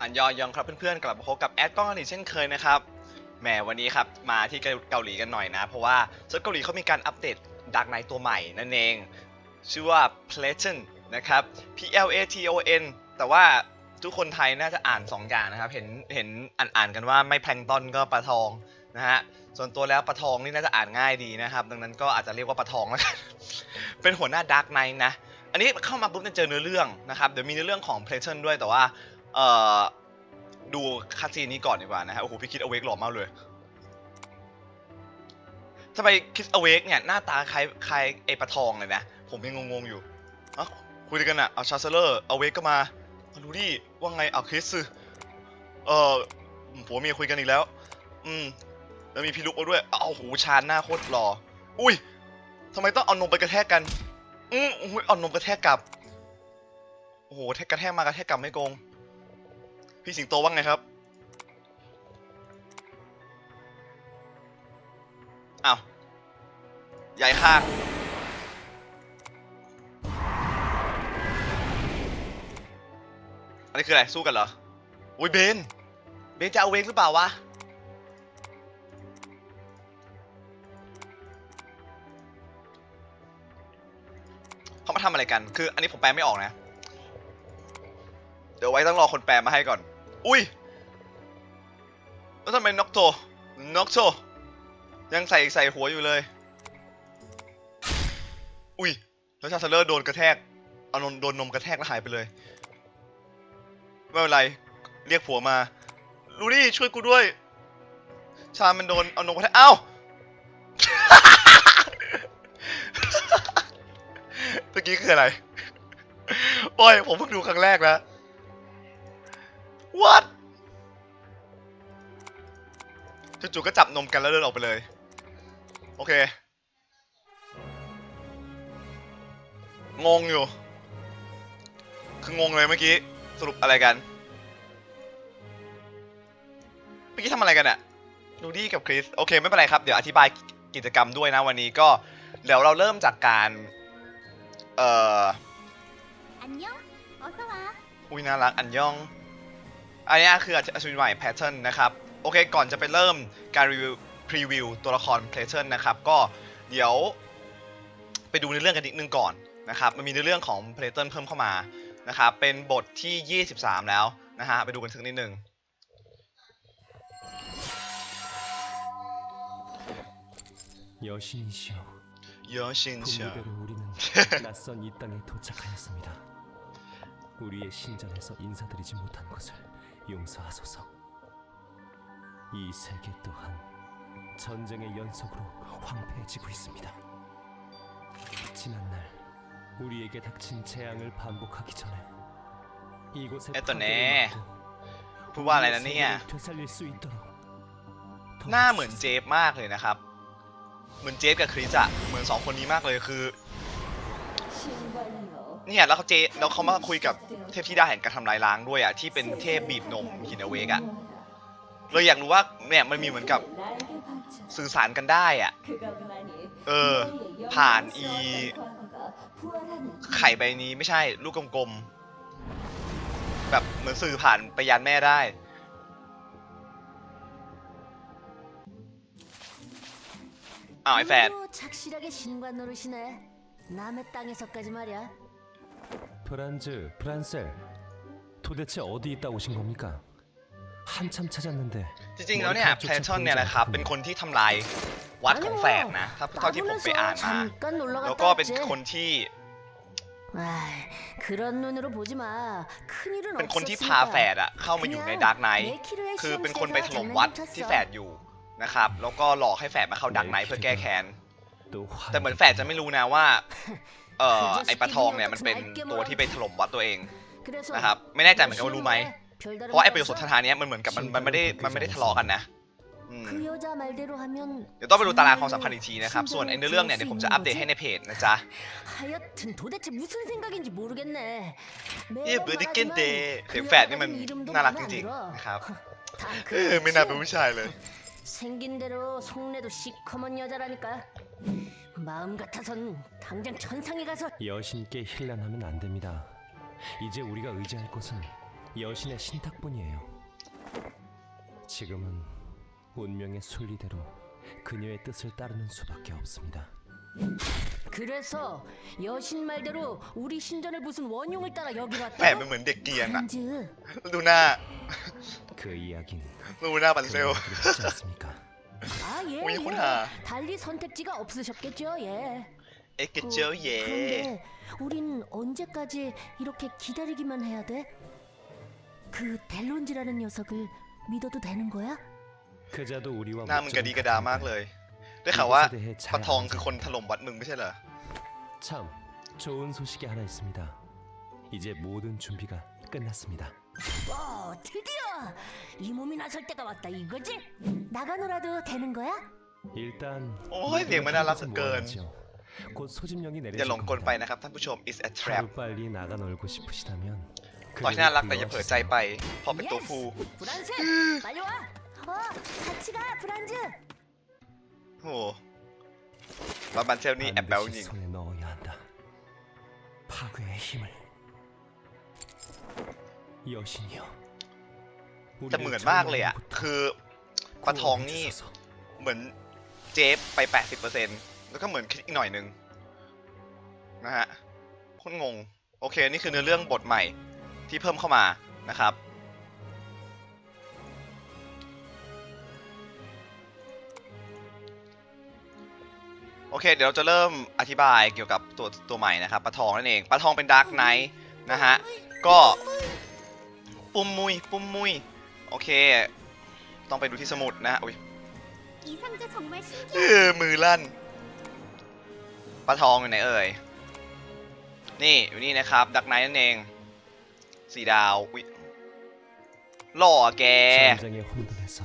อันยอยองครับเพื่อนๆกลับมาพบกับแอดกล้องกันอีกเช่นเคยนะครับแหมวันนี้ครับมาที่เกาหลีกันหน่อยนะ เพราะว่าเซิร์ฟเกาหลีเขามีการอัปเดตดักไนตัวใหม่นั่นเอง ชื่อว่า p l a t o n นะครับ P L A T O N แต่ว่าทุกคนไทยน่าจะอ่าน 2 อย่างนะครับ เห็นเห็นอ่านอ่านกันว่าไม่แพลงต้นก็ปลาทองนะฮะส่วนตัวแล้วปลาทองนี่น่าจะอ่านง่ายดีนะครับ ดังนั้นก็อาจจะเรียกว่าปลาทองแล้วกันเป็นหัวหน้าดักไนนะอันนี้เข้ามาปุ๊บจะเจอเนื้อเรื่องนะครับ เดี๋ยวมีเนื้อเรื่องของ p l a t o n ด้วยแต่ว่า เอ่อดูคัดซีนนี้ก่อนดีกว่านะฮะโอ้โหพี่คิดเอาเวกหล่อมากเลยทำไมคิดเอาเวกเนี่ยหน้าตาคล้ายคล้ายไอปลาทองเลยนะ ผมยังงงๆอยู่อะคุยกันอะเอาชาร์เซอร์เอาเวกก็มาเอาดูดิว่าไงเอาคริสเออผัวเมียคุยกันอีกแล้ว อืมแล้วมีพี่ลุกมาด้วยเอาโอ้โหชาญหน้าโคตรหล่ออุ้ยทำไมต้องเอานมไปกระแทกกันอืมอุ้ยเอานมกระแทกกลับโอ้โหแทกกระแทกมากระแทกกลับไม่โกง พี่สิงโตว่าไงครับอ้าวใหญ่ข้างอันนี้คืออะไร สู้กันเหรอ อุ้ยเบน เบนจะเอาเวกหรือเปล่าวะ เขามาทำอะไรกัน คืออันนี้ผมแปลไม่ออกนะ เดี๋ยวไว้ต้องรอคนแปลมาให้ก่อน อุ้ย แล้วทำไมน็อกโตน็อกโตยังใส่ใส่หัวอยู่เลย อุ้ย แล้วชาเซเลอร์โดนกระแทกเอานมโดนนมกระแทกแล้วหายไปเลย ไม่เป็นไร เรียกผัวมา ลูดี้ช่วยกูด้วย ชามันโดนเอานมกระแทกเอ้าเมื่อกี้คืออะไร โอ้ย ผมเพิ่งดูครั้งแรกน วัดจู่ๆก็จับนมกันแล้วเดินออกไปเลย โอเค งงอยู่ คืองงเลยเมื่อกี้ สรุปอะไรกัน เมื่อกี้ทำอะไรกันอะดูดี้กับคริส โอเค ไม่เป็นไรครับ เดี๋ยวอธิบายกิจกรรมด้วยนะวันนี้ก็ เดี๋ยวเราเริ่มจากการ เอ่อ อันยองอุ้ยน่ารัก อันยอง อันนี้คืออัศวินใหม่แพทเทิร์นนะครับ โอเค ก่อนจะไปเริ่มการรีวิวพรีวิวตัวละครแพทเทิร์นนะครับ ก็เดี๋ยวไปดูในเรื่องกันนิดนึงก่อนนะครับ มันมีในเรื่องของแพทเทิร์นเพิ่มเข้ามานะครับ เป็นบทที่ 23 แล้วนะฮะ ไปดูกันสักนิดนึง 여신이시여 เยอะชินเชียว 분무대로 우리는 낯선 이 땅에 도착하였습니다 우리의 신전에서 인사드리지 못한 것을 용서하소서 이 세계 또한 전쟁의 연속으로 황폐해지고 있습니다 지난날 우리에게 닥친 재앙을 반복하기 전에 이곳에 했더네. 파괴를 막고 พูดว่าอะไรนะเนี่ย 세계를 되살릴 수 있도록 หน้าเหมือนเจฟมากเลยนะครับ เหมือนเจฟกับคริสอะเหมือนสองคนนี้มากเลยคือ เนี่ยแล้วเขาเจแล้วเขามาคุยกับเทพธิดาแห่งการทำลายล้างด้วยอะที่เป็นเทพบีบนมฮินาเวกอะเลยอยากรู้ว่าเนี่ยมันมีเหมือนกับสื่อสารกันได้อะเออ ผ่านอี ไข่ใบนี้ไม่ใช่ ลูกกลมๆแบบเหมือนสื่อผ่านไปยันแม่ได้อ้าวไอ้แฟน 오늘도 착실하게 신관 노릇이네 남의 땅에서까지 말이야 브란즈, 브란셀 도대체 어디 있다 오신 겁니까? 한참 찾았는데 จริงๆ แล้วเนี่ยแพลชอนเนี่ยแหละครับ เป็นคนที่ทำลายวัดของแฝดนะถ้าเท่าที่ผมไปอ่านมา 잠깐 놀러 แล้ว 갔다 ก็เป็น 왔지 คนที่ 아이, 그런 눈으로 보지 마 큰일은 เป็นคนที่ 없었으니까 พาแฝดอะเข้ามาอยู่ในดาร์กไนท์ 네키로의 คือเป็นคน 시험세가 ไปถล่มวัด 장난을 ที่ 쳤어. แฝดอยู่นะครับ แล้วก็หลอกให้แฝดมาเข้าดาร์กไนท์เพื่อแก้แค้น 또 แต่เหมือนแฝดจะไม่รู้นะว่า เอ่อไอปลาทองเนี่ยมันเป็นตัวที่ไปถล่มวัดตัวเองนะครับไม่แน่ใจเหมือนกันว่ารู้ไหมเพราะไอประโยชน์สนทนาเนี้ยมันเหมือนกับมันมันไม่ได้มันไม่ได้ทะเลาะกันนะเดี๋ยวต้องไปดูตารางความสัมพันธ์อีกทีนะครับ ส่วนไอเนื้อเรื่องเนี่ยเดี๋ยวผมจะอัปเดตให้ในเพจนะจ๊ะเนี่เบอร์ดิเกนเดย์เสียงแฝดนี่มันน่ารักจริงๆนะครับเออไม่น่าเป็นผู้ชายเลย 생긴 대로 속내도 시커먼 여자라니까 마음 같아선 당장 천상에 가서 여신께 힐난하면 안 됩니다. 이제 우리가 의지할 곳은 여신의 신탁분이에요. 지금은 운명의 순리대로 그녀의 뜻을 따르는 수밖에 없습니다. 그래서 여신 말대로 우리 신전을 무슨 원흉을 따라 여기 แหม 왔다고? มันเหมือนเด็กเกรียนอะ 프란즈 ดูหน้า 그 이야기는 ดูหน้าบัน 그 เซล 이야기를 하지 않습니까? 아예 오이, 예. 혼하. 달리 선택지가 없으셨겠죠 예 เอ็กเจอเย่ 그런데 우린 언제까지 이렇게 기다리기만 해야 돼? 그 델론지라는 녀석을 믿어도 되는 거야? 그자도 우리와 หน้ามึงกระ 목적은 ดีกระดามาก 같은데 เลย ได้ข่าวว่า 이것에 대해 ปะ 잘 ทอง 알아서 คือคนถล่มวัดมึงไม่ใช่เหรอ 참 좋은 소식이 하나 있습니다. 이제 모든 준비가 끝났습니다. 어 드디어 이 몸이 나설 때가 왔다 이거지? 나가노라도 되는 거야? 일단 오이, 모든 맹만한 한 곳에 랍스끈. 모아야죠. 곧 소집령이 อย่า 내려질 หลงกลไป 겁니다. นะครับท่านผู้ชม is a trap 하루 빨리 나가 놀고 싶으시다면 ต่อที่น่ารักแต่อย่าเผลอใจไป เพราะเป็นตัวฟู 브란즈 빨리 와! 어 같이 가 브란즈 โอ้โหบาบันเซลนี่แอบแบลจ 반드시 ริง 손에 넣어야 한다. 파괴의 힘을 จะเหมือนมากเลยอะคือปลาทองนี่เหมือนเจฟไปแปดสิบเปอร์เ80%แล้วก็เหมือนคิดอีกหน่อยนึง นะฮะคุณงง โอเค นี่คือเนื้อเรื่องบทใหม่ที่เพิ่มเข้ามานะครับโอเค เดี๋ยวเราจะเริ่มอธิบายเกี่ยวกับตัวตัวใหม่นะครับปลาทองนั่นเองปลาทองเป็นดาร์กไนท์นะฮะ ก็ ปุ่มมุย ปุ่มมุย โอเค ต้องไปดูที่สมุดนะอุ้ย 이 상자 정말 เออมือลั่นปลาทองอยู่ไหนเอ่ย นี่อยู่นี่นะครับ ดักไนท์นั่นเอง สีดาว อุ๊ยหล่ออะแก 전쟁의 혼돈에서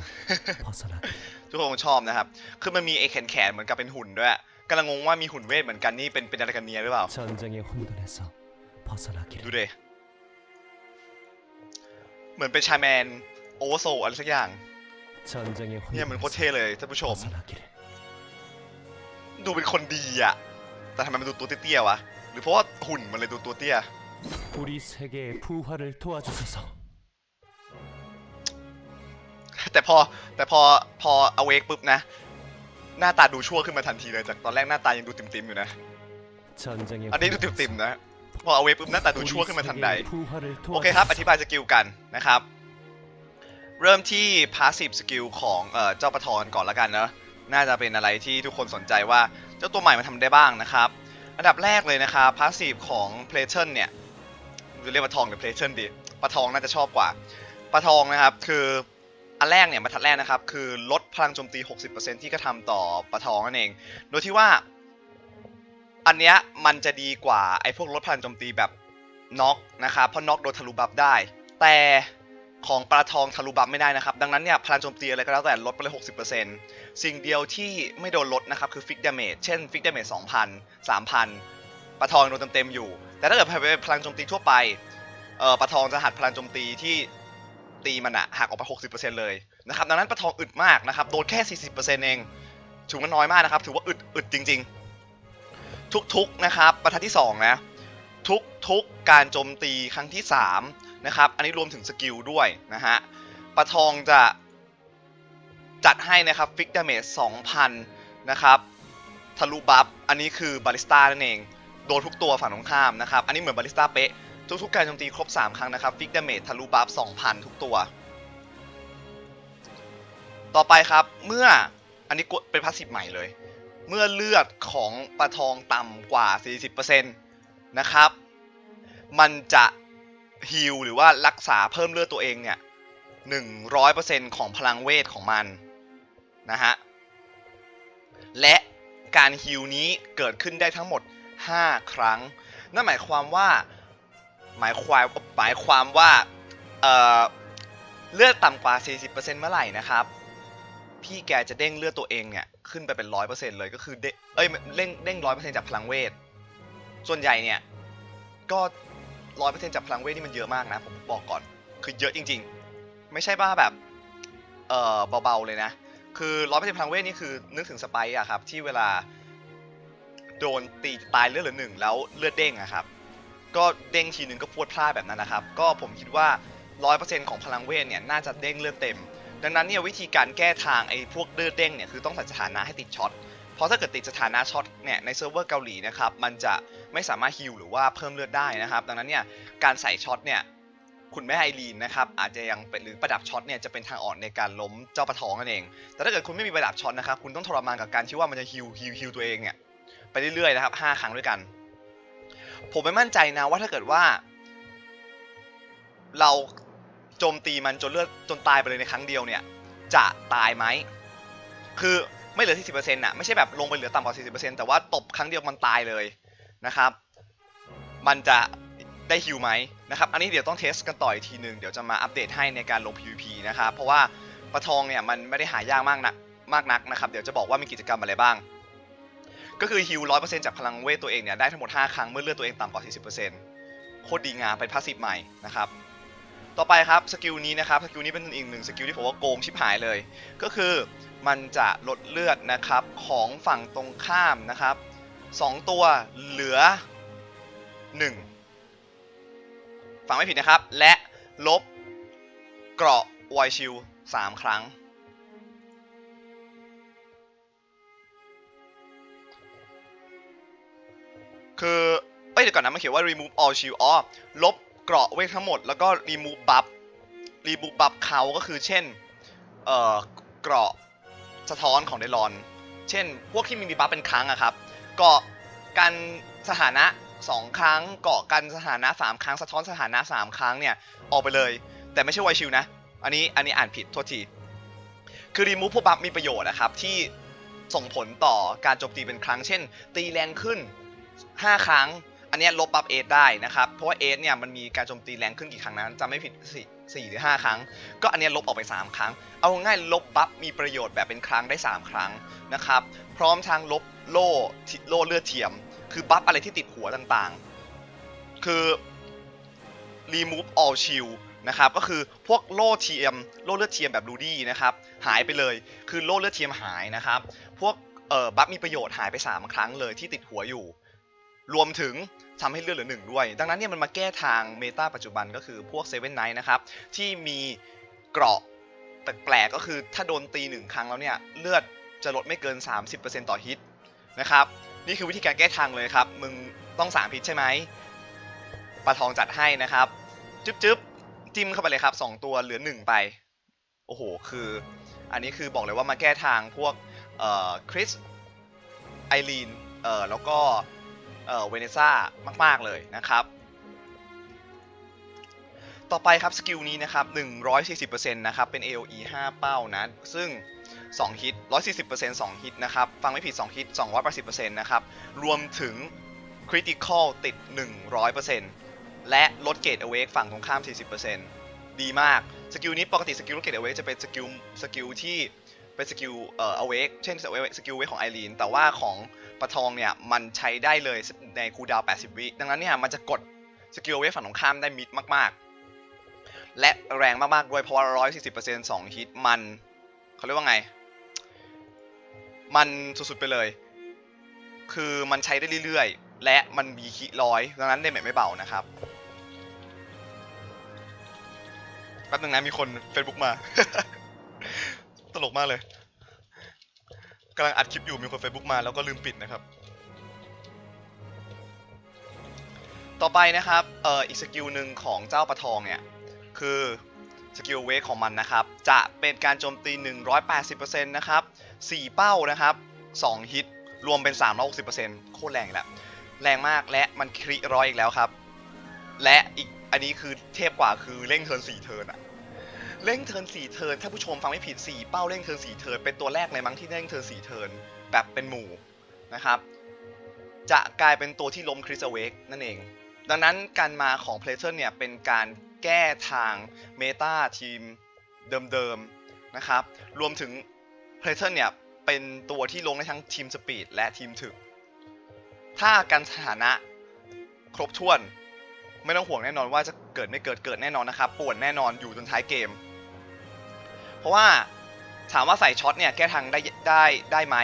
벗어나게 ทุกคนคงชอบนะครับ คือมันมีไอ้แขนแขนๆเหมือนกับเป็นหุ่นด้วยกำลังงงว่ามีหุ่นเวทเหมือนกันนี่เป็นเป็นอะไรกันเนียหรือเปล่า 전쟁의 혼돈에서 벗어나기를 ดูเด เหมือนเป็นชาแมนโอเวอร์โซอะไรสักอย่าง เนี่ยเหมือนโคเทเลยท่านผู้ชม ดูเป็นคนดีอะแต่ทำไมมันดูตัวเตี้ยๆวะ หรือเพราะว่าหุ่นมันเลยดูตัวเตี้ยแต่พอแต่พอพอเอาเวกปุ๊บนะ หน้าตาดูชั่วขึ้นมาทันทีเลยจากตอนแรกหน้าตายังดูติ่มๆอยู่นะ อันนี้ดูติ่มๆนะ พอเอาเวฟปุ๊บหน้าตาดูชั่วขึ้นมาทันใด โอเคครับ อธิบายสกิลกันนะครับ เริ่มที่ passive skill ของเจ้าปะทอนก่อนละกันเนอะน่าจะเป็นอะไรที่ทุกคนสนใจว่าเจ้าตัวใหม่มานทำได้บ้างนะครับ อันดับแรกเลยนะครับพาสีของ p l a t o นเนี่ยจะเรียกว่าทองหรือ p l a t o นดีปะทองน่าจะชอบกว่าปะทองนะครับคืออันแรกเนี่ยมารทัดแรกนะครับคือลดพลังโจมตี 60%ที่กระทำต่อปะทองนั่นเอง โดยที่ว่า อันเนี้ยมันจะดีกว่าไอ้พวกลดพลังโจมตีแบบน็อกนะครับเพราะน็อกโดนทะลุบัฟได้ แต่ของปลาทองทะลุบัฟไม่ได้นะครับ ดังนั้นเนี่ยพลังโจมตีอะไรก็แล้วแต่ลดไปเลย 60%สิ่งเดียวที่ไม่โดนลดนะครับคือฟิกดาเมจเช่นฟิกดาเมจ2,000 3,000ปลาทองโดนเต็มๆอยู่ แต่ถ้าเกิดเป็นพลังโจมตีทั่วไปเอ่อปลาทองจะหักพลังโจมตีที่ตีมันอะหักออกไป 60%เลยนะครับดังนั้นปลาทองอึดมากนะครับโดนแค่ 40%เองถือว่าน้อยมากนะครับถือว่าอึดอึดจริง ๆ ทุกๆนะครับบรรทัดที่2นะทุกๆการโจมตีครั้งที่3นะครับอันนี้รวมถึงสกิลด้วยนะฮะปะทองจะจัดให้นะครับฟิกดาเมจ2,000นะครับทะลุบัฟอันนี้คือบาลิสต้านั่นเองโดนทุกตัวฝั่งตรงข้ามนะครับอันนี้เหมือนบาลิสต้าเป๊ะทุกๆการโจมตีครบ 3 ครั้งนะครับฟิกดาเมจทะลุบัฟ2,000 ทุกตัว ต่อไปครับเมื่ออันนี้เป็นพาสซีฟใหม่เลย เมื่อเลือดของปลาทองต่ำกว่า 40%นะครับ มันจะฮิลหรือว่ารักษาเพิ่มเลือดตัวเองเนี่ย100%ของพลังเวทของมันนะฮะ และการฮิลนี้เกิดขึ้นได้ทั้งหมด 5 ครั้ง นั่นหมายความว่าหมายความหมายความว่าเเลือดต่ำกว่า 40%เมื่อไหร่นะครับ พี่แกจะเด้งเลือดตัวเองเนี่ย ขึ้นไปเป็นร้อยเปอร์เซ็นต์เลยก็คือเด้เอ้ยเด้งเด้งร้อยเปอร์เซ็นต์จากพลังเวท ส่วนใหญ่เนี่ยก็ร้อยเปอร์เซ็นต์จากพลังเวทนี่มันเยอะมากนะผมบอกก่อน คือเยอะจริง ๆ ไม่ใช่ว่าแบบเอ่อเบาๆเลยนะ คือร้อยเปอร์เซ็นต์พลังเวทนี่คือนึกถึงสไปร์อะครับที่เวลาโดนตีตายเลือดเหลือหนึ่งแล้วเลือดเด้งอะครับก็เด้งทีนึงก็พรวดพลาดแบบนั้นนะครับ ก็ผมคิดว่า 100%ของพลังเวทเนี่ยน่าจะเด้งเลือดเต็ม ดังนั้นเนี่ยวิธีการแก้ทางไอ้พวกเลือดเด้งเนี่ยคือต้องใส่สถานะให้ติดช็อตเพราะถ้าเกิดติดสถานะช็อตเนี่ยในเซิร์ฟเวอร์เกาหลีนะครับมันจะไม่สามารถฮิลหรือว่าเพิ่มเลือดได้นะครับ ดังนั้นเนี่ยการใส่ช็อตเนี่ยคุณแม่ไอรีนนะครับอาจจะยังเป็นหรือประดับช็อตเนี่ยจะเป็นทางอ่อนในการล้มเจ้าปะทองนั่นเอง แต่ถ้าเกิดคุณไม่มีประดับช็อตนะครับคุณต้องทรมานกับการที่ว่ามันจะฮิลฮิลฮิลตัวเองเนี่ยไปเรื่อยๆนะครับห้าครั้งด้วยกัน ผมไม่มั่นใจนะว่าถ้าเกิดว่า เรา โจมตีมันจนเลือดจนตายไปเลยในครั้งเดียวเนี่ย จะตายไหม คือไม่เหลือ 40%น่ะไม่ใช่แบบลงไปเหลือต่ำกว่า 40%แต่ว่าตบครั้งเดียวมันตายเลยนะครับ มันจะได้ฮิวไหมนะครับ อันนี้เดี๋ยวต้องเทสกันต่ออีกทีหนึ่งเดี๋ยวจะมาอัปเดตให้ในการลง PVP นะครับ เพราะว่าปลาทองเนี่ยมันไม่ได้หายากมากนักมากนักนะครับ เดี๋ยวจะบอกว่ามีกิจกรรมอะไรบ้าง ก็คือฮิว100%จากพลังเวทตัวเองเนี่ยได้ทั้งหมด 5 ครั้งเมื่อเลือดตัวเองต่ำกว่า 40%โคตรดีงามเป็นพาสซีฟใหม่นะครับ ต่อไปครับสกิลนี้นะครับสกิลนี้เป็นอีกหนึ่งสกิลที่ผมว่าโกงชิบหายเลย ก็คือมันจะลดเลือดนะครับของฝั่งตรงข้ามนะครับ2ตัวเหลือ 1 ฟังไม่ผิดนะครับ และลบเกราะไวชิล3ครั้ง คือเอ้ยเดี๋ยวก่อนนะมันเขียนว่า remove all shield อ๋อลบ เกราะเวททั้งหมด แล้วก็ remove buff remove buff เขาก็คือเช่นเอ่อเกราะสะท้อนของเดลอน เช่น พวกที่มีบัฟเป็นครั้งอะครับ เกาะกันสถานะ 2 ครั้ง เกาะกันสถานะ 3 ครั้ง สะท้อนสถานะ 3 ครั้งเนี่ย ออกไปเลย แต่ไม่ใช่ไวชิลนะ อันนี้อันนี้อ่านผิดโทษที คือ remove พวกบัฟมีประโยชน์นะครับ ที่ส่งผลต่อการโจมตีเป็นครั้ง เช่น ตีแรงขึ้น 5 ครั้ง อันนี้ลบบัฟเอสได้นะครับ เพราะว่าเอสเนี่ยมันมีการโจมตีแรงขึ้นกี่ครั้งนะจำไม่ผิดสี่หรือ 5 ครั้ง ก็อันนี้ลบออกไป 3 ครั้ง เอาง่ายลบบัฟมีประโยชน์แบบเป็นครั้งได้ 3 ครั้งนะครับ พร้อมทางลบโล่โล่เลือดเทียม คือบัฟอะไรที่ติดหัวต่างๆ คือ remove all shield นะครับ ก็คือพวกโล่เทียม โล่เลือดเทียมแบบรูดี้นะครับ หายไปเลย คือโล่เลือดเทียมหายนะครับ พวกเอ่อบัฟมีประโยชน์หายไป 3 ครั้งเลยที่ติดหัวอยู่ รวมถึงทำให้เลือดเหลือหนึ่งด้วย ดังนั้นเนี่ยมันมาแก้ทางเมตาปัจจุบันก็คือพวกเซเว่นไนท์นะครับ ที่มีเกราะแปลกๆก็คือถ้าโดนตีหนึ่งครั้งแล้วเนี่ยเลือดจะลดไม่เกิน 30%ต่อฮิตนะครับนี่คือวิธีการแก้ทางเลยครับ มึงต้อง3ฮิตใช่ไหมปลาทองจัดให้นะครับจึ๊บจึ๊บจิ้มเข้าไปเลยครับ 2 ตัวเหลือ 1 ไป โอ้โห คือ อันนี้คือบอกเลยว่ามาแก้ทางพวกเอ่อคริสไอรีนเอ่อแล้วก็ เอ่อเวเนซ่ามากๆเลยนะครับ ต่อไปครับสกิลนี้นะครับ140%นะครับเป็น AOE 5 เป้านะ ซึ่ง 2 ฮิต 140% 2 ฮิตนะครับ ฟังไม่ผิด 2 ฮิต 280%นะครับ รวมถึง Critical ติด 100%และลดเกต Awake ฝั่งตรงข้าม 40%ดีมาก สกิลนี้ปกติสกิลลดเกต Awake จะเป็นสกิลสกิลที่เป็นสกิลเอ่อ Awake เช่นสกิล Awake ของไอรีนแต่ว่าของ ปะทองเนี่ยมันใช้ได้เลยในคูดาว 80 วิดังนั้นเนี่ยมันจะกดสกิล Awake ฝั่งตรงข้ามได้มิดมากๆ และแรงมากๆด้วยเพราะว่า 140% 2 ฮิตมันเขาเรียกว่าไง มันสุดๆไปเลย คือมันใช้ได้เรื่อยๆ และมันมีคีร้อยดังนั้นเดเมจไม่เบานะครับแป๊บนึงนะมีคน Facebook มา ตลกมากเลย กำลังอัดคลิปอยู่มีคน Facebook มาแล้วก็ลืมปิดนะครับ ต่อไปนะครับเอ่ออีกสกิลหนึ่งของเจ้าปลาทองเนี่ย คือสกิลเวกของมันนะครับ จะเป็นการโจมตี 180%นะครับ 4 เป้านะครับ 2 ฮิต รวมเป็น 360%โคตรแรงอีกแล้ว แรงมากและมันคริร้อยอีกแล้วครับ และอีกอันนี้คือเทพกว่าคือเร่งเทิร์น4เทิร์นอะ เร่งเทิร์น4เทิร์นถ้าผู้ชมฟังไม่ผิด4เป้าเร่งเทิร์น4เทิร์นเป็นตัวแรกเลยมั้งที่เร่งเทิร์น4เทิร์นแบบเป็นหมู่นะครับ จะกลายเป็นตัวที่ล้มคริสเวกนั่นเอง ดังนั้นการมาของเพลเทอร์เนี่ยเป็นการแก้ทางเมตาทีมเดิมๆนะครับ รวมถึงเพลเทอร์เนี่ยเป็นตัวที่ลงได้ทั้งทีมสปีดและทีมถึก ถ้าการสถานะครบถ้วน ไม่ต้องห่วงแน่นอนว่าจะเกิดไม่เกิดเกิดแน่นอนนะครับป่วนแน่นอนอยู่จนท้ายเกม ราะว่าถามว่าใส่ช็อตเนี่ยแก้ทางได้ได้ได้ไหม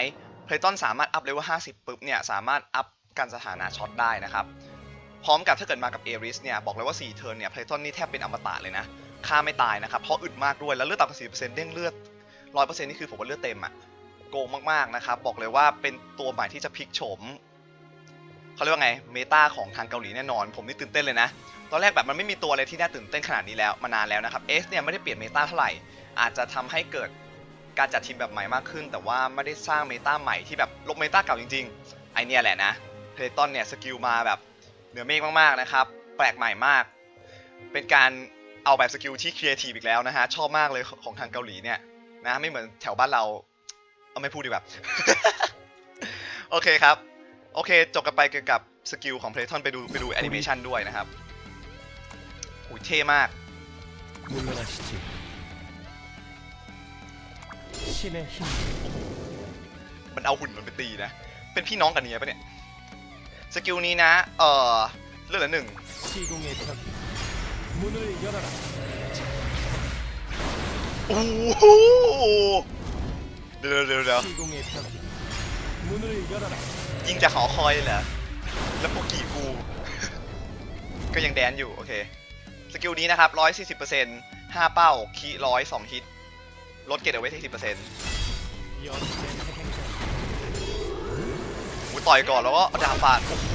เพลตันสามารถอัพเลเวล50ปุ๊บเนี่ยสามารถอัพการสถานะช็อตได้นะครับ พร้อมกับถ้าเกิดมากับเอริสเนี่ยบอกเลยว่า4เทิร์นเนี่ยเพลตันนี่แทบเป็นอมตะเลยนะฆ่าไม่ตายนะครับเพราะอึดมากด้วยแล้วเลือดต่ำกว่าสี่เปอร์เซ็นต์เด้งเลือดร้อยเปอร์เซ็นต์นี่คือผมว่าเลือดเต็มอะโกงมากๆนะครับบอกเลยว่าเป็นตัวใหม่ที่จะพลิกโฉม เขาเรียกว่าไงเมตาของทางเกาหลีแน่นอน ผมนี่ตื่นเต้นเลยนะ ตอนแรกแบบมันไม่มีตัวอะไรที่น่าตื่นเต้นขนาดนี้แล้วมานานแล้วนะครับเอสเนี่ยไม่ได้เปลี่ยนเมตาเท่าไหร่ อาจจะทำให้เกิดการจัดทีมแบบใหม่มากขึ้น แต่ว่าไม่ได้สร้างเมตาใหม่ที่แบบลบเมตาเก่าจริงๆไอเนี่ยแหละนะเพลตอนเนี่ยสกิลมาแบบเหนือเมฆมากๆนะครับแปลกใหม่มาก เป็นการเอาแบบสกิลที่ครีเอทีฟอีกแล้วนะฮะชอบมากเลยของทางเกาหลีเนี่ยนะไม่เหมือนแถวบ้านเราเอาไม่พูดดีกว่าโอเคครับ โอเค จบกันไปเกี่ยวกับสกิลของเพลทอนไปดูไปดูแอนิเมชันด้วยนะครับหูเท่มากมันเอาหุ่นมันไปตีนะ เป็นพี่น้องกันเนี้ยปะเนี่ย สกิลนี้นะ เออเลือดละหนึ่งโอ้โหเดี๋ยวเดี๋ยวเดี๋ยว ยิงจากหอคอยเหรอแล้วพวกกี่กู ก็ยังแดนอยู่ โอเค สกิลนี้นะครับร้อยสี่สิบเปอร์เซ็นต์ห้าเป้าคีร้อยสองฮิต ลดเกตเอาไว้ที่สิบเปอร์เซ็นต์ต่อยก่อนแล้วก็ดาบฟาดโอ้โห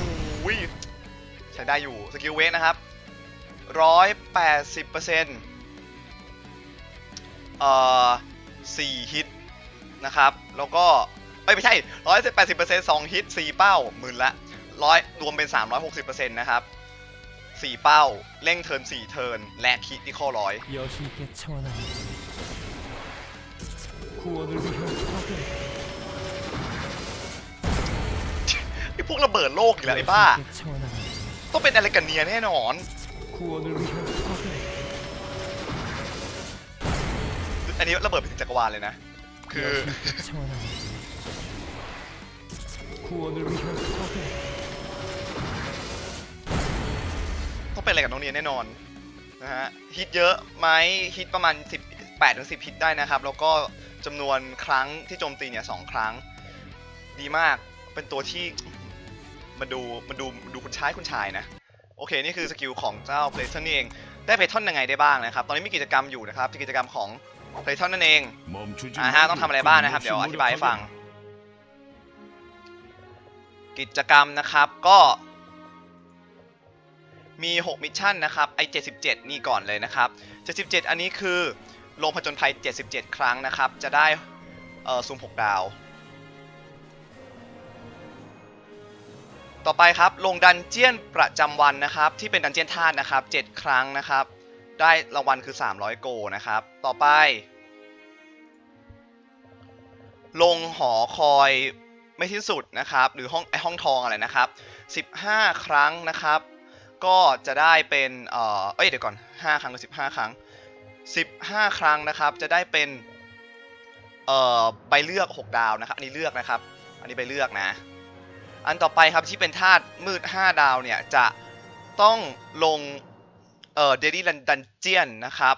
ใช้ได้อยู่ สกิลเวทนะครับร้อยแปดสิบเปอร์เซ็นต์อ่อสี่ฮิตนะครับ แล้วก็ เอ้ไม่ใช่ร้อยแปดสิบเปอร์เซ็นต์สองฮิตสี่เป้าหมื่นละร้อยรวมเป็นสามร้อยหกสิบเปอร์เซ็นต์นะครับสี่เป้าเร่งเทิร์นสี่เทิร์นและคิดที่ข้อร้อยโยชิเกชวนะไอพวกระเบิดโลกอีกแล้วไอ้บ้า ต้องเป็นอะไรกันเนียแน่นอนอันนี้ระเบิดไปถึงจักรวาลเลยนะ คือ 구원을 위한 파괴. ต้องเป็นอะไรกับน้องเนียนแน่นอนนะฮะฮิตเยอะไหมฮิตประมาณ 10 8ถึง10ฮิตได้นะครับ แล้วก็จำนวนครั้งที่โจมตีเนี่ยสองครั้ง ดีมากเป็นตัวที่มันดูมันดูมันดูคุณชายคุณชายนะ โอเค นี่คือสกิลของเจ้าเพลทอนนี่เอง ได้เพลทอนยังไงได้บ้างนะครับ ตอนนี้มีกิจกรรมอยู่นะครับกิจกรรมของเพลทอนนั่นเอง อ่าฮะต้องทำอะไรบ้างนะครับ เดี๋ยวอธิบายให้ฟัง กิจกรรมนะครับก็มี 6 มิชชั่นนะครับไอ77 นี่ก่อนเลยนะครับ 77 อันนี้คือลงผจญภัย 77 ครั้งนะครับ จะได้เอ่อซูม 6 ดาว ต่อไปครับลงดันเจียนประจำวันนะครับ ที่เป็นดันเจียนธาตุนะครับ 7 ครั้งนะครับ ได้รางวัลคือ 300 โกนะครับ ต่อไป ลงหอคอย ไม่สิ้นสุดนะครับ หรือห้องไอห้องทองอะไรนะครับ 15 ครั้งนะครับ ก็จะได้เป็นเอ่อเอ้ยเดี๋ยวก่อน 5 ครั้งหรือ15 ครั้ง 15 ครั้งนะครับ จะได้เป็นเอ่อใบเลือก 6 ดาวนะครับ อันนี้เลือกนะครับ อันนี้ใบเลือกนะ อันต่อไปครับที่เป็นธาตุมืด 5 ดาวเนี่ยจะต้องลงเอ่อเดลี่ดันเจียนนะครับ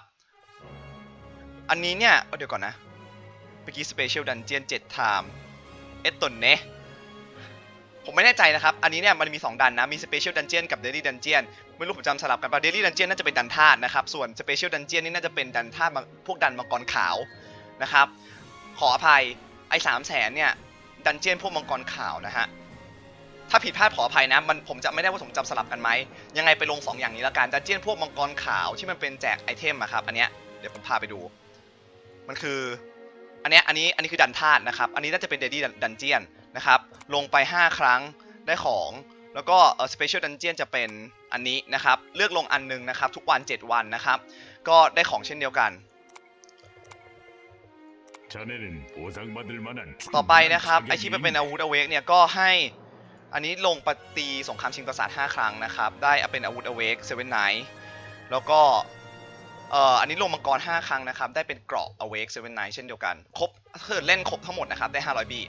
อันนี้เนี่ยเอาเดี๋ยวก่อนนะเมื่อกี้ Special Dungeon 7 Time เอตตนเนผมไม่แน่ใจนะครับ อันนี้เนี่ยมันมี 2 ดันนะ มี Special Dungeon กับ Daily Dungeon ไม่รู้ผมจำสลับกันป่ะ Daily Dungeon น่าจะเป็นดันธาตุนะครับ ส่วน Special Dungeon นี่น่าจะเป็นดันธาตุพวกดันมังกรขาวนะครับ ขออภัย ไอ้สามแสนเนี่ย ดันเจียนพวกมังกรขาวนะฮะ ถ้าผิดพลาดขออภัยนะ มันผมจะไม่ได้ว่าผมจำสลับกันไหม ยังไงไปลง 2 อย่างนี้แล้วกัน ดันเจียนพวกมังกรขาวที่มันเป็นแจกไอเทมอะครับ อันเนี้ย เดี๋ยวผมพาไปดู มันคือ อันเนี้ยอันนี้อันนี้คือดันธาตุนะครับ อันนี้น่าจะเป็นเดดี้ดันเจียนนะครับ ลงไป 5 ครั้งได้ของ แล้วก็เอ่อสเปเชียลดันเจียนจะเป็นอันนี้นะครับ เลือกลงอันหนึงนะครับ ทุกวัน 7 วันนะครับ ก็ได้ของเช่นเดียวกัน ต่อไปนะครับไอที่มันเป็นอาวุธอเวกเนี่ยก็ให้อันนี้ลงปฏิสงครามชิงปราสาท5ครั้งนะครับ ได้เป็นอาวุธอเวกเซเว่นไนแล้วก็ อันนี้ลงมังกร 5 ครั้งนะครับ ได้เป็นเกราะ awake seven night เช่นเดียวกัน ครบเกิเล่นครบทั้งหมดนะครับ ได้ 500 บี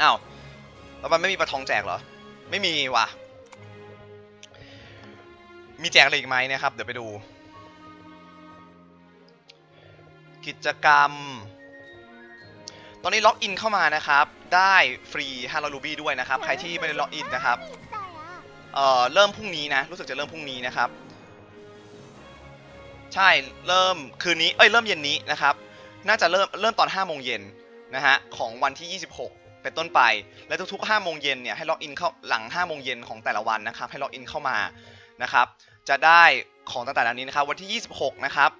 อ้าว แล้วมันไม่มีประทองแจกเหรอ ไม่มีว่ะ มีแจกอะไรอีกไหมนะครับ เดี๋ยวไปดู กิจกรรม ตอนนี้ล็อกอินเข้ามานะครับ ได้ฟรี500รูบี้ด้วยนะครับ ใครที่ไม่ได้ล็อกอินนะครับ เอ่อ เริ่มพรุ่งนี้นะ รู้สึกจะเริ่มพรุ่งนี้นะครับ ใช่เริ่มคืนนี้เอ้ยเริ่มเย็นนี้นะครับ น่าจะเริ่มเริ่มตอน5โมงเย็นนะฮะของวันที่ 26 เป็นต้นไป และทุกๆ5โมงเย็นเนี่ยให้ล็อกอินเข้าหลัง5โมงเย็นของแต่ละวันนะครับ ให้ล็อกอินเข้ามานะครับ จะได้ของต่างๆเหล่านี้นะครับ วันที่ 26 นะครับ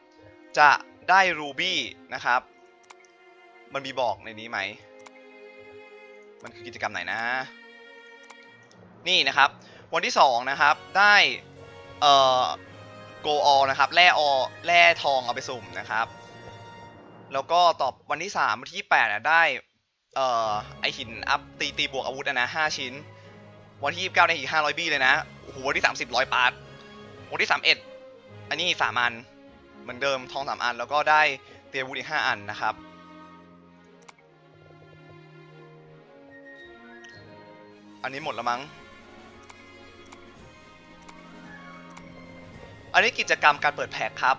จะได้รูบี้นะครับ มันมีบอกในนี้ไหม มันคือกิจกรรมไหนนะ นี่นะครับ วันที่ 2 นะครับ ได้เอ่อ go all นะครับแร่ออแร่ทองเอาไปสุ่มนะครับ แล้วก็ตอบวันที่3วันที่8อะได้เอ่อไอหินอัพตีตีบวกอาวุธอะนะ5ชิ้น วันที่29ได้อีก500บี้เลยนะโอ้โหวันที่ 30ร้อยปาร์ตวันที่31อันนี้3อันเหมือนเดิมทอง3อัน แล้วก็ได้เตียวุธอีก5อันนะครับอันนี้หมดแล้วมั้ง อันนี้กิจกรรมการเปิดแพ็คครับ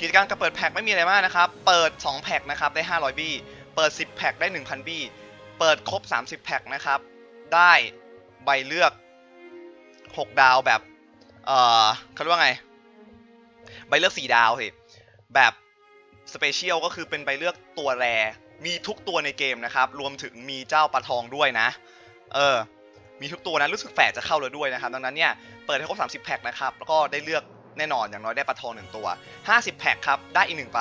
กิจกรรมการเปิดแพ็คไม่มีอะไรมากนะครับ เปิด 2 แพ็คนะครับได้ 500 บี้ เปิด 10 แพ็คได้ 1,000 บี้ เปิดครบ 30 แพ็คนะครับ ได้ใบเลือก 6 ดาวแบบ เอ่อเขาเรียกว่าไง ใบเลือก 4 ดาวสิ แบบสเปเชียลก็คือเป็นใบเลือกตัวแร มีทุกตัวในเกมนะครับ รวมถึงมีเจ้าปลาทองด้วยนะ เออ มีทุกตัวนะ รู้สึกแฝดจะเข้าแล้วด้วยนะครับ ดังนั้นเนี่ย เปิดให้ครบ 30 แพ็คนะครับ แล้วก็ได้เลือก แน่นอนอย่างน้อยได้ปลาทองหนึ่งตัว 50 แพ็คครับได้อีกหนึ่งใบ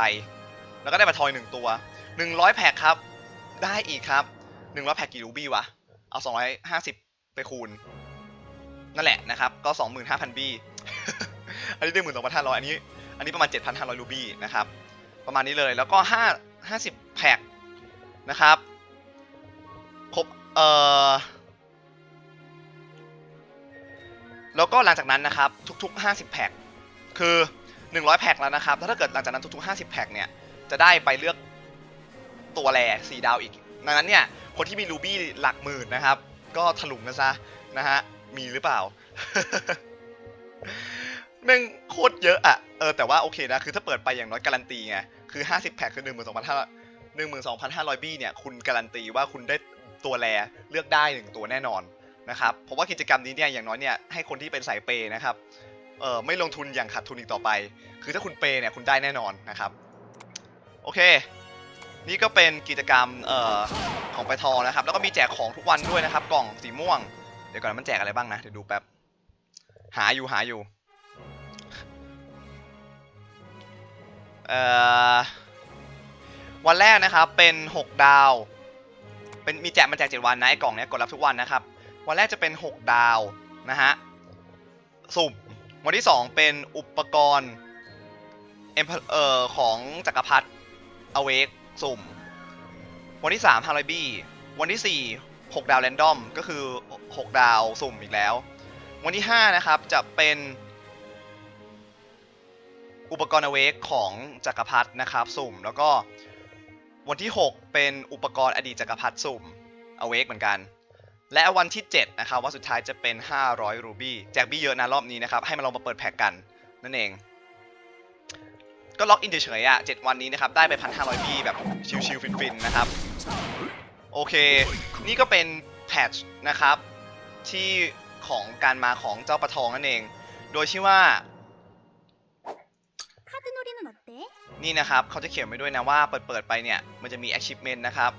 แล้วก็ได้ปลาทองหนึ่งตัว 100 แพ็คครับ ได้อีกครับ 100 แพ็คกี่รูบี้วะเอา 250 ไปคูณ นั่นแหละนะครับ ก็ 25,000 บี้ อันนี้12,500อันนี้ อันนี้ประมาณ 7,500 รูบี้นะครับ ประมาณนี้เลยแล้วก็5 50 แพ็คนะครับ ครบเอ่อแล้วก็หลังจากนั้นนะครับทุก ๆ 50 แพ็ค คือ 100 แพ็คแล้วนะครับแล้วถ้าเกิดหลังจากนั้นทุกๆ 50 แพ็คเนี่ย จะได้ไปเลือกตัวแร่4ดาวอีก ดังนั้นเนี่ย คนที่มีรูบี้หลักหมื่นนะครับ ก็ถลุงกันซะนะฮะ มีหรือเปล่าแม่งโคตรเยอะอะเออแต่ว่าโอเคนะ คือถ้าเปิดไปอย่างน้อยการันตีไง คือ 50 แพ็คคือ 12,500 12,500 บี้เนี่ย คุณการันตีว่าคุณได้ตัวแรเลือกได้หนึ่งตัวแน่นอนนะครับผมว่ากิจกรรมนี้เนี่ยอย่างน้อยเนี่ยให้คนที่เป็นสายเปย์นะครับ เออไม่ลงทุนอย่างขาดทุนอีกต่อไป คือถ้าคุณเปย์เนี่ยคุณได้แน่นอนนะครับ โอเค นี่ก็เป็นกิจกรรมเอ่อของไปทองนะครับ แล้วก็มีแจกของทุกวันด้วยนะครับ กล่องสีม่วง เดี๋ยวก่อนมันแจกอะไรบ้างนะเดี๋ยวดูแป๊บหาอยู่หาอยู่เอ่อวันแรกนะครับเป็น 6 ดาว เป็นมีแจกมาแจก7วันนะไอ้กล่องเนี้ยกดรับทุกวันนะครับ วันแรกจะเป็น 6 ดาวนะฮะสุ่ม วันที่ 2 เป็นอุปกรณ์เอ็มเอ่อของจักรพรรดิอเวกสุ่ม วันที่3 500บี้ วันที่ 4 6 ดาวแรนดอม ก็คือ 6 ดาวสุ่มอีกแล้ว วันที่ 5 นะครับจะเป็นอุปกรณ์อเวกของจักรพรรดินะครับสุ่ม แล้วก็วันที่ 6 เป็นอุปกรณ์อดีตจักรพรรดิสุ่มอเวกเหมือนกัน และวันที่ 7 นะครับว่าสุดท้ายจะเป็น 500 รูบี้แจกบี้เยอะนะรอบนี้นะครับ ให้มาลองมาเปิดแพ็กกัน นั่นเอง ก็ล็อกอินเฉยๆอะ 7 วันนี้นะครับ ได้ไป 1,500 บี้แบบชิลๆฟินๆ นะครับ โอเค นี่ก็เป็นแพทช์นะครับ ที่ของการมาของเจ้าปะทองนั่นเอง โดยชื่อว่านี่นะครับ เขาจะเขียนไว้ด้วยนะว่าเปิดๆไปเนี่ย มันจะมีอ็กซิบเมนต์นะครับ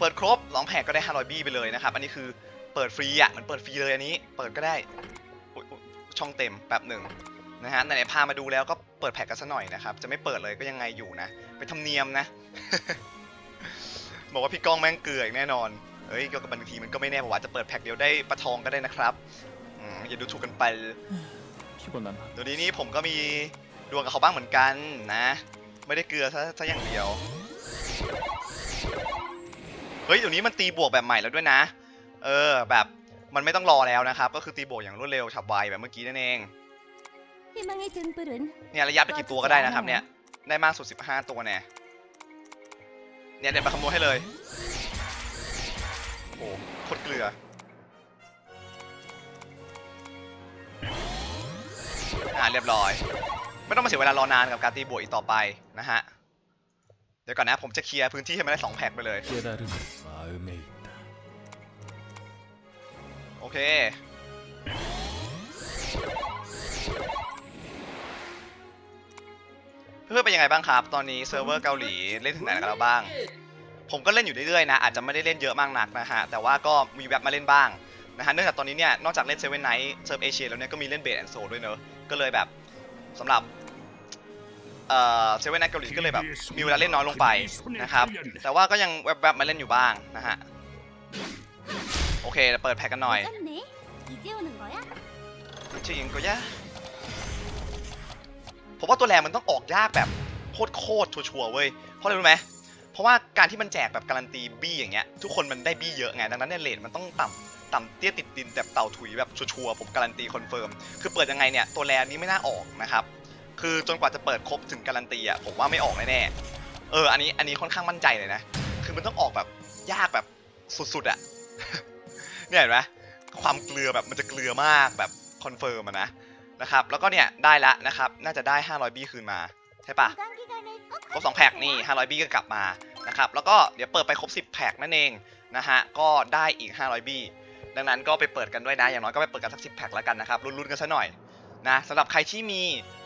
เปิดครบลองแผกก็ได้500บี้ไปเลยนะครับ อันนี้คือเปิดฟรีอะมันเปิดฟรีเลยอันนี้ เปิดก็ได้ช่องเต็มแป๊บหนึ่งนะฮะไหนๆพามาดูแล้วก็เปิดแผกกันซะหน่อยนะครับ จะไม่เปิดเลยก็ยังไงอยู่นะไปทำเนียมนะ บอกว่าพี่ก้องแม่งเกลืออีกแน่นอนเฮ้ยกี่บางทีมันก็ไม่แน่ว่าจะเปิดแพ็คเดียวได้ปลาทองก็ได้นะครับอย่าดูถูกกันไปตัวนี้นี่ผมก็มีดวงกับเขาบ้างเหมือนกันนะ ไม่ได้เกลือซะซะอย่างเดียว ฮ้ยเดี๋ยวนี้มันตีบวกแบบใหม่แล้วด้วยนะ เออแบบมันไม่ต้องรอแล้วนะครับ ก็คือตีบวกอย่างรวดเร็วฉับไวแบบเมื่อกี้นั่นเอง 희망의 등불은 เนี่ยระยะไปกี่ตัวก็ได้นะครับเนี่ย ได้มากสุด 15 ตัวแน่เนี่ยเดี๋ยวไปคำนวณให้เลย โอ้โหโคตรเกลือ อ่าเรียบร้อย ไม่ต้องมาเสียเวลารอนานกับการตีบวกอีกต่อไปนะฮะ เดี๋ยวก่อนนะ ผมจะเคลียร์พื้นที่ให้มันได้ 2 แพ็คไปเลย 깨달음이 마음에 있다 โอเค อ พื่อนๆเป็นยังไงบ้างครับ ตอนนี้เซิร์ฟเวอร์เกาหลีเล่นถึงไหนกันแล้วบ้าง ผมก็เล่นอยู่เรื่อยๆนะ อาจจะไม่ได้เล่นเยอะมากนักนะฮะ แต่ว่าก็มีแวบมาเล่นบ้างนะฮะ เนื่องจากตอนนี้เนี่ย นอกจากเล่นเซเว่นไนท์เซิร์ฟเอเชียแล้วเนี่ย ก็มีเล่นเบสแอนโซด้วยเนอะ ก็เลยแบบสำหรับ เซเว่นนัทเกาหลีก็เลยแบบมีเวลาเล่นน้อยลงไปนะครับ แต่ว่าก็ยังแวบๆมาเล่นอยู่บ้างนะฮะ โอเคเปิดแพ็กกันหน่อยจริงก็ยาผมว่าตัวแรงมันต้องออกยากแบบโคตรโคตรชัวร์เว้ย เพราะอะไรรู้ไหมเพราะว่าการที่มันแจกแบบการันตีบี้อย่างเงี้ยทุกคนมันได้บี้เยอะไงดังนั้นเนี่ยเลทมันต้องต่ำต่ำเตี้ยติดดินแบบเต่าถุยแบบชัวร์ๆผมการันตีคอนเฟิร์ม คือเปิดยังไงเนี่ย ตัวแรนี้ไม่น่าออกนะครับ คือจนกว่าจะเปิดครบถึงการันตีอะผมว่าไม่ออกแน่ๆเอออันนี้อันนี้ค่อนข้างมั่นใจเลยนะ คือมันต้องออกแบบยากแบบสุดๆอะเนี่ยเห็นไหมความเกลือแบบมันจะเกลือมากแบบคอนเฟิร์มนะนะครับแล้วก็เนี่ยได้ละนะครับน่าจะได้ 500 บี้คืนมาใช่ปะครบ2แพ็กนี่ 500 บี้ก็กลับมานะครับแล้วก็เดี๋ยวเปิดไปครบ 10 แพ็กนั่นเองนะฮะก็ได้อีก 500 บี้ดังนั้นก็ไปเปิดกันด้วยนะ อย่างน้อยก็ไปเปิดกันสัก10แพ็กแล้วกันนะครับรุ่นๆกันซะหน่อย นะสำหรับใครที่มี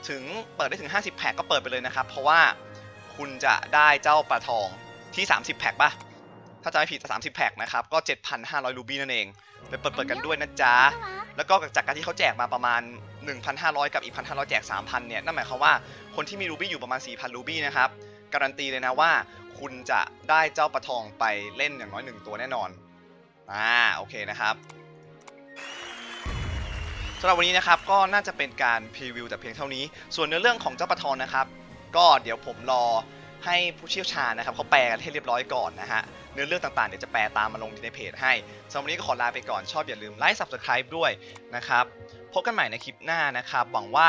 ถึงเปิดได้ถึง 50 แพ็กก็เปิดไปเลยนะครับ เพราะว่าคุณจะได้เจ้าปลาทองที่ 30 แพ็กป่ะ ถ้าจะไม่ผิด30 แพ็กนะครับ ก็ 7,500 รูบี้นั่นเองไปเปิดเปิดกันด้วยนะจ๊ะ좋 아. แล้วก็จากการที่เขาแจกมาประมาณ 1,500 กับอีก 1,500 แจก 3,000 เนี่ย นั่นหมายความว่าคนที่มีรูบี้อยู่ประมาณ 4,000 รูบี้นะครับ การันตีเลยนะว่า คุณจะได้เจ้าปลาทองไปเล่นอย่างน้อย 1 ตัวแน่นอน อ่า โอเคนะครับ สำหรับวันนี้นะครับก็น่าจะเป็นการพรีวิวแต่เพียงเท่านี้ ส่วนเนื้อเรื่องของเจ้าปะทอนนะครับ ก็เดี๋ยวผมรอให้ผู้เชี่ยวชาญนะครับเขาแปลกันให้เรียบร้อยก่อนนะฮะเนื้อเรื่องต่างๆเดี๋ยวจะแปลตามมาลงในเพจให้สำหรับวันนี้ก็ขอลาไปก่อนชอบอย่าลืมไลค์ Subscribe ด้วยนะครับพบกันใหม่ในคลิปหน้านะครับหวังว่า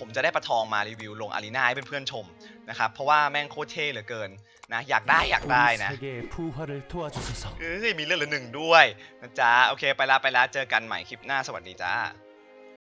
ผมจะได้ประทองมารีวิวลงอารีนาให้เพื่อนๆชมนะครับเพราะว่าแม่งโคตรเท่เหลือเกินนะอยากได้อยากได้นะเฮ้ยมีเรื่องละหนึ่งด้วยนะจ๊ะโอเคไปละไปละเจอกันใหม่คลิปหน้าสวัสดีจ้า